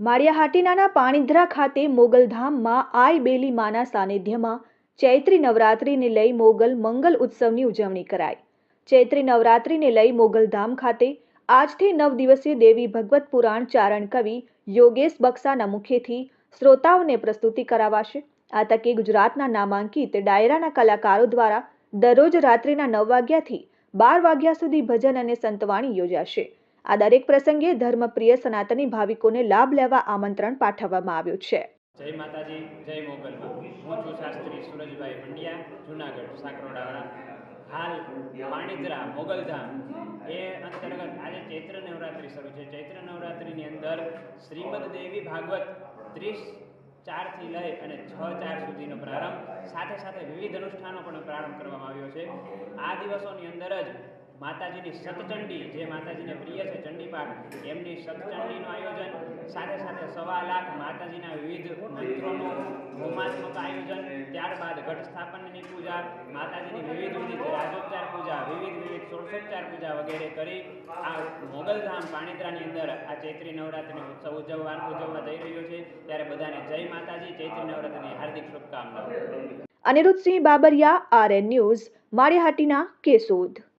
માળિયાહાટીનાના પાણીધરા ખાતે મોગલધામમાં આઈ બેલી માના સાનિધ્યમાં ચૈત્રી નવરાત્રિને લઈ મોગલ મંગલ ઉત્સવની ઉજવણી કરાઈ. ચૈત્રી નવરાત્રિને લઈ મોગલધામ ખાતે આજથી નવ દિવસીય દેવી ભગવત પુરાણ ચારણ કવિ યોગેશ બક્ષાના મુખેથી શ્રોતાઓને પ્રસ્તુતિ કરાવાશે. આ તકે ગુજરાતના નામાંકિત ડાયરાના કલાકારો દ્વારા દરરોજ રાત્રિના નવ વાગ્યાથી બાર વાગ્યા સુધી ભજન અને સંતવાણી યોજાશે. આ દરેક પ્રસંગે ધર્મપ્રિય સનાતની ભાવિકોને લાભ લેવા આમંત્રણ પાઠવવામાં આવ્યું છે. જય માતાજી, જય મોગલમાં. હું છું શાસ્ત્રી સુરજભાઈ પંડ્યા જુનાગઢ, સાકરોડાવાળા. હાલ પાણીતરા મોગલધામ એ અંતર્ગત આજે ચૈત્ર નવરાત્રિ શરૂ છે. ચૈત્ર નવરાત્રિની અંદર શ્રીમદ દેવી ભાગવત ત્રીસ ચારથી લઈ અને છ ચાર સુધીનો પ્રારંભ સાથે સાથે વિવિધ અનુષ્ઠાનો પણ પ્રારંભ કરવામાં આવ્યો છે. આ દિવસોની અંદર જ માતાજીની સતચંડી, જે માતાજીને પ્રિય છે ચંડીપાઠ એમની સતચંડીનું આયોજન સાથે સાથે સવા લાખ માતાજીના વિવિધ મંત્રોનું હોમાત્મક આયોજન, ત્યારબાદ ઘટ સ્થાપનની પૂજા, માતાજીની વિવિધ વિવિધ રાજોપચાર પૂજા, વિવિધ વિવિધ સોળસોપચાર પૂજા વગેરે કરી આ મોગલધામ પાણીતરાની અંદર આ ચૈત્રી નવરાત્રિનો ઉત્સવ ઉજવવા ઉજવવા જઈ રહ્યો છે. ત્યારે બધાને જય માતાજી, ચૈત્રી નવરાત્રિની હાર્દિક શુભકામનાઓ. Aniruddhsinh Babariya, RN news, Maliya Hatina Keshod.